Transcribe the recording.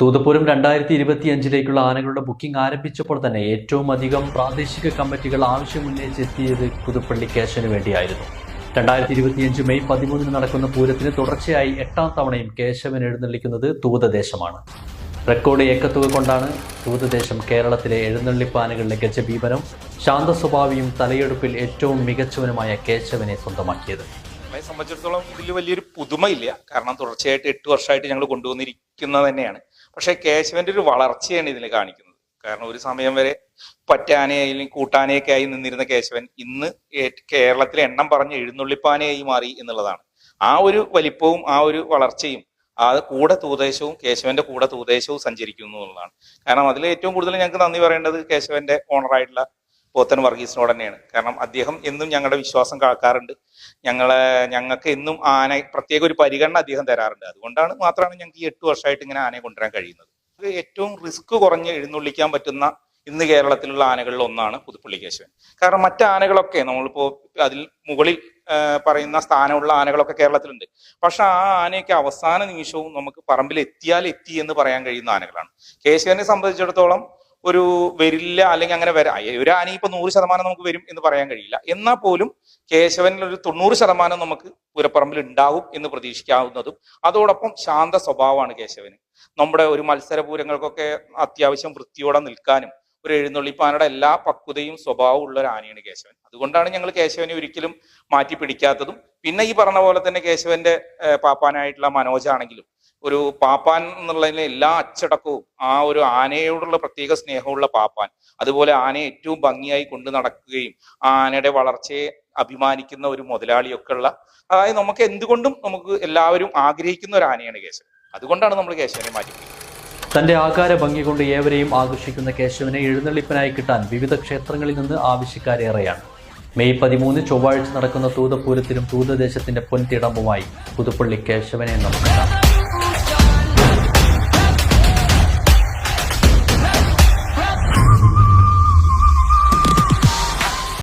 തൂതപൂരം രണ്ടായിരത്തി ഇരുപത്തിയഞ്ചിലേക്കുള്ള ആനകളുടെ ബുക്കിംഗ് ആരംഭിച്ചപ്പോൾ തന്നെ ഏറ്റവും അധികം പ്രാദേശിക കമ്മിറ്റികൾ ആവശ്യമുന്നയിച്ചെത്തിയത് പുതുപ്പള്ളി കേശവന് വേണ്ടിയായിരുന്നു. രണ്ടായിരത്തി ഇരുപത്തിയഞ്ച് മെയ് പതിമൂന്നിന് നടക്കുന്ന പൂരത്തിന് തുടർച്ചയായി എട്ടാം തവണയും കേശവൻ എഴുന്നള്ളിക്കുന്നത് തൂതദേശമാണ് റെക്കോർഡ് ഏക്കത്തുക കൊണ്ടാണ് തൂതദേശം കേരളത്തിലെ എഴുന്നള്ളിപ്പാനകളിലെ ഗജബീപനം ശാന്ത സ്വഭാവിയും തലയെടുപ്പിൽ ഏറ്റവും മികച്ചവനുമായ കേശവനെ സ്വന്തമാക്കിയത്. നമ്മളെ സംബന്ധിച്ചിടത്തോളം ഇതിൽ വലിയൊരു പുതുമയില്ല. കാരണം തുടർച്ചയായിട്ട് എട്ട് വർഷമായിട്ട് ഞങ്ങൾ കൊണ്ടുവന്നിരിക്കുന്നത് തന്നെയാണ്. പക്ഷേ കേശവന്റെ ഒരു വളർച്ചയാണ് ഇതിൽ കാണിക്കുന്നത്. കാരണം ഒരു സമയം വരെ പറ്റാനയായി അല്ലെങ്കിൽ കൂട്ടാനയൊക്കെ ആയി നിന്നിരുന്ന കേശവൻ ഇന്ന് കേരളത്തിലെ എണ്ണം പറഞ്ഞ് എഴുന്നള്ളിപ്പാനയായി മാറി എന്നുള്ളതാണ്. ആ ഒരു വലിപ്പവും ആ ഒരു വളർച്ചയും ആ കൂടെ തൂദേശവും കേശവന്റെ കൂടെ തൂദേശവും സഞ്ചരിക്കുന്നു എന്നുള്ളതാണ്. കാരണം അതിൽ ഏറ്റവും കൂടുതൽ ഞങ്ങൾക്ക് നന്ദി പറയേണ്ടത് കേശവന്റെ ഓണറായിട്ടുള്ള പോത്തൻ വർഗീസിനോട് തന്നെയാണ്. കാരണം അദ്ദേഹം എന്നും ഞങ്ങളുടെ വിശ്വാസം കാക്കാറുണ്ട്. ഞങ്ങളെ ഞങ്ങൾക്ക് എന്നും ആന പ്രത്യേക ഒരു പരിഗണന അദ്ദേഹം തരാറുണ്ട്. അതുകൊണ്ടാണ് മാത്രമാണ് ഞങ്ങൾക്ക് ഈ എട്ട് വർഷമായിട്ട് ഇങ്ങനെ ആനയെ കൊണ്ടുവരാൻ കഴിയുന്നത്. ഏറ്റവും റിസ്ക് കുറഞ്ഞ് എഴുന്നള്ളിക്കാൻ പറ്റുന്ന ഇന്ന് കേരളത്തിലുള്ള ആനകളിൽ ഒന്നാണ് പുതുപ്പള്ളി കേശവൻ കാരണം മറ്റ് ആനകളൊക്കെ നമ്മളിപ്പോ അതിൽ മുകളിൽ പറയുന്ന സ്ഥാനമുള്ള ആനകളൊക്കെ കേരളത്തിലുണ്ട്. പക്ഷെ ആ ആനയൊക്കെ അവസാന നിമിഷവും നമുക്ക് പറമ്പിൽ എത്തിയാൽ എത്തി എന്ന് പറയാൻ കഴിയുന്ന ആനകളാണ്. കേശവനെ സംബന്ധിച്ചിടത്തോളം ഒരു വരില്ല അല്ലെങ്കിൽ അങ്ങനെ വരാ. ഒരു ആന ഇപ്പൊ നൂറ് ശതമാനം നമുക്ക് വരും എന്ന് പറയാൻ കഴിയില്ല. എന്നാൽ പോലും കേശവനിൽ ഒരു തൊണ്ണൂറ് ശതമാനം നമുക്ക് പുരപ്പറമ്പിൽ ഉണ്ടാവും എന്ന് പ്രതീക്ഷിക്കാവുന്നതും അതോടൊപ്പം ശാന്ത സ്വഭാവമാണ് കേശവന്. നമ്മുടെ ഒരു മത്സരപൂരങ്ങൾക്കൊക്കെ അത്യാവശ്യം വൃത്തിയോടെ നിൽക്കാനും ഒരു എഴുന്നള്ളിപ്പാനയുടെ എല്ലാ പക്വതയും സ്വഭാവവും ഉള്ള ഒരു ആനയാണ് കേശവൻ. അതുകൊണ്ടാണ് ഞങ്ങൾ കേശവനെ ഒരിക്കലും മാറ്റി പിടിക്കാത്തതും പിന്നെ ഈ പറഞ്ഞ പോലെ തന്നെ കേശവന്റെ പാപ്പാനായിട്ടുള്ള മനോജാണെങ്കിലും ഒരു പാപ്പാൻ എന്നുള്ളതിലെ എല്ലാ അച്ചടക്കവും ആ ഒരു ആനയോടുള്ള പ്രത്യേക സ്നേഹമുള്ള പാപ്പാൻ അതുപോലെ ആനയെ ഏറ്റവും ഭംഗിയായി കൊണ്ടു നടക്കുകയും ആ ആനയുടെ വളർച്ചയെ അഭിമാനിക്കുന്ന ഒരു മുതലാളിയൊക്കെ ഉള്ള അതായത് നമുക്ക് എന്തുകൊണ്ടും നമുക്ക് എല്ലാവരും ആഗ്രഹിക്കുന്ന ഒരു ആനയാണ് കേശവൻ. അതുകൊണ്ടാണ് നമ്മൾ കേശവനെ മാറ്റി തന്റെ ആകാര ഭംഗി കൊണ്ട് ഏവരെയും ആകർഷിക്കുന്ന കേശവനെ എഴുന്നള്ളിപ്പനായി കിട്ടാൻ വിവിധ ക്ഷേത്രങ്ങളിൽ നിന്ന് ആവശ്യക്കാരേറെയാണ് മെയ് പതിമൂന്ന് ചൊവ്വാഴ്ച നടക്കുന്ന തൂതപൂരത്തിലും തൂതദേശത്തിന്റെ പൊൻതിടമ്പുമായി പുതുപ്പള്ളി കേശവനെ നമുക്ക്